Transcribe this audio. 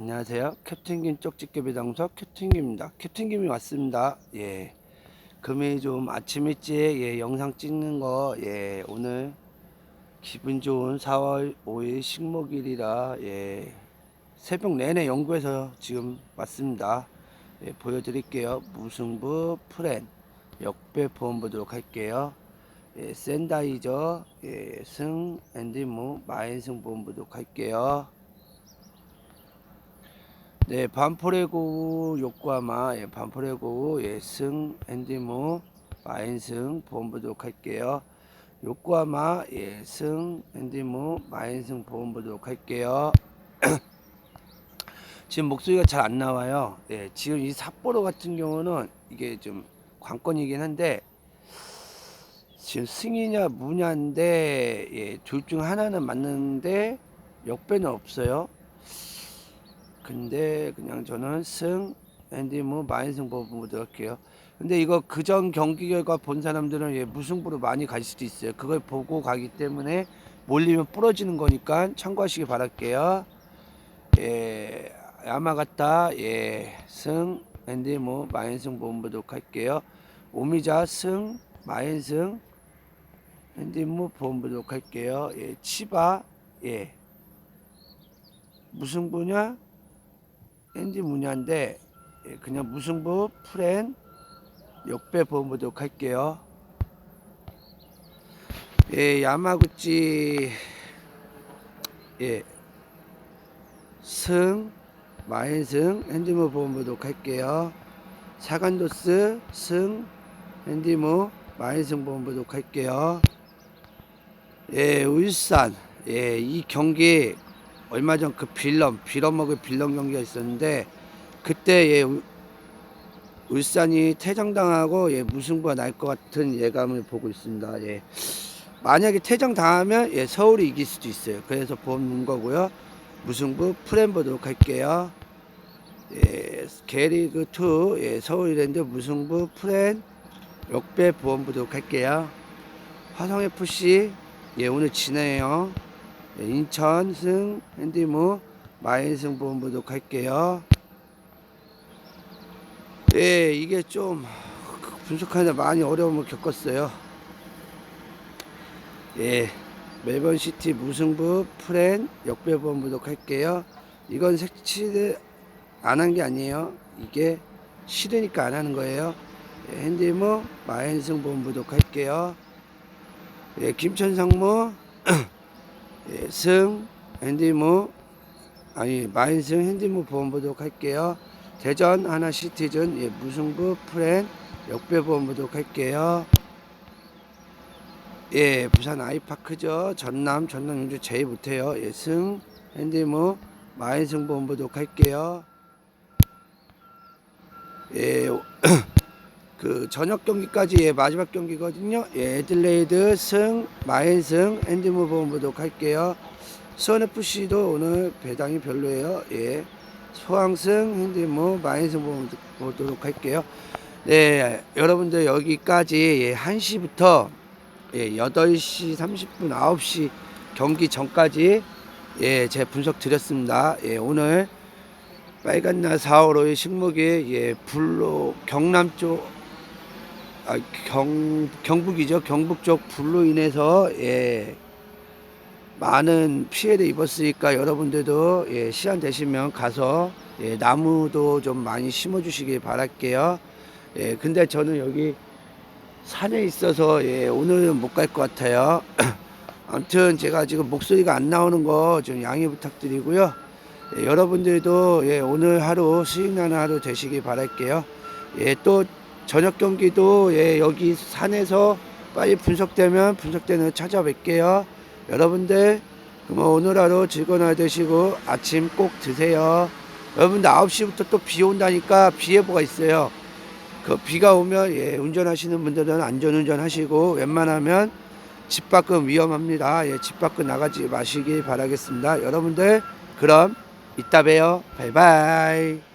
안녕하세요. 캡틴김 쪽집게 장소 캡틴김입니다. 캡틴김이 왔습니다. 예. 금이 좀 아침 일찍 예, 영상 찍는 거 예, 오늘 기분 좋은 4월 5일 식목일이라 예, 새벽 내내 연구해서 지금 왔습니다. 예, 보여드릴게요. 무승부 프렌 역배 보험 보도록 할게요. 예, 샌다이저 예, 승 앤디무 마인승 보험 보도록 할게요. 네, 반포레고 요코하마, 예, 반포레고 예승 엔디모 마인승 보험 보도록 할게요. 요코하마 예승 엔디모 마인승 보험 보도록 할게요. 지금 목소리가 잘 안 나와요. 예, 지금 이 삿포로 같은 경우는 이게 좀 관건이긴 한데 지금 승이냐 무냐인데 예, 둘 중 하나는 맞는데 역배는 없어요. 근데 그냥 저는 승 앤디무 마인승 보고 할게요. 근데 이거 그전 경기 결과 본 사람들은 예, 무승부로 많이 갈 수도 있어요. 그걸 보고 가기 때문에 몰리면 부러지는 거니까 참고하시기 바랄게요. 예, 야마가타 예, 승 앤디무 마인승 보도록 할게요. 오미자 승 마인 승 앤디무 보도록 할게요. 예, 치바 예. 무승부냐? 엔지 문야인데 예, 그냥 무승부 프렌 역배 보도록 할게요. 예, 야마구치 예, 승 마인승 핸디모 보도록 할게요. 사간도스 승 핸디모 마인승 보도록 할게요. 예, 울산 예, 이 경기 얼마 전 그 빌런 빌어먹을 빌런 경기가 있었는데 그때 예, 울- 울산이 퇴장당하고 예, 무승부가 날 것 같은 예감을 보고 있습니다. 예. 만약에 퇴장당하면 예, 서울이 이길 수도 있어요. 그래서 보험 넣은 거고요. 무승부 프렘 보도록 할게요. 예, 게리그 2 예, 서울이랜드 무승부 프렌 역배 보험 보도록 할게요. 화성 FC 예, 오늘 지네요. 예, 인천 승 핸디무 마인승 보도록 할게요. 예, 이게 좀 분석하는데 많이 어려움을 겪었어요. 예, 멜번 시티 무승부 프렌 역배 보험 보도록 할게요. 이건 색칠을 안 한 게 아니에요. 이게 싫으니까 안 하는 거예요. 예, 핸디무 마인승 보험 보도록 할게요. 예, 김천상무 예, 승 핸디무 아니 마인승 핸디무 보험 보도록 할게요. 대전 하나 시티즌 예, 무승부 프렌 역배 보험 보도록 할게요. 예, 부산 아이파크죠. 전남 전남 용주 제일 못해요. 예, 승 핸디무 마인승 보험 보도록 할게요. 예, 그 저녁 경기까지 예, 마지막 경기거든요. 예, 에들레이드 승, 마인승, 핸디무 보험 보도록 할게요. 수원 FC도 오늘 배당이 별로예요. 예, 소항 승, 핸디무, 마인 승 보험 보도록 할게요. 네, 여러분들 여기까지 예, 1시부터 예, 8시 30분, 9시 경기 전까지 예, 제 분석 드렸습니다. 예, 오늘 빨간 날 4월 5일 식목일 예, 불로 경남 쪽 아, 경 경북이죠. 경북 쪽 불로 인해서 예, 많은 피해를 입었으니까 여러분들도 예, 시간 되시면 가서 예, 나무도 좀 많이 심어 주시길 바랄게요. 예, 근데 저는 여기 산에 있어서 예, 오늘은 못 갈 것 같아요. 아무튼 제가 지금 목소리가 안 나오는 거 좀 양해 부탁드리고요. 예, 여러분들도 예, 오늘 하루 수익 나는 하루 되시길 바랄게요. 예, 또 저녁 경기도 예, 여기 산에서 빨리 분석되면 분석되는 찾아뵐게요. 여러분들 그럼 오늘 하루 즐거운 하루 되시고 아침 꼭 드세요. 여러분들 9시부터 또 비 온다니까 비 예보가 있어요. 그 비가 오면 예, 운전하시는 분들은 안전운전 하시고 웬만하면 집 밖은 위험합니다. 예, 집 밖은 나가지 마시길 바라겠습니다. 여러분들 그럼 이따 봬요. 바이바이.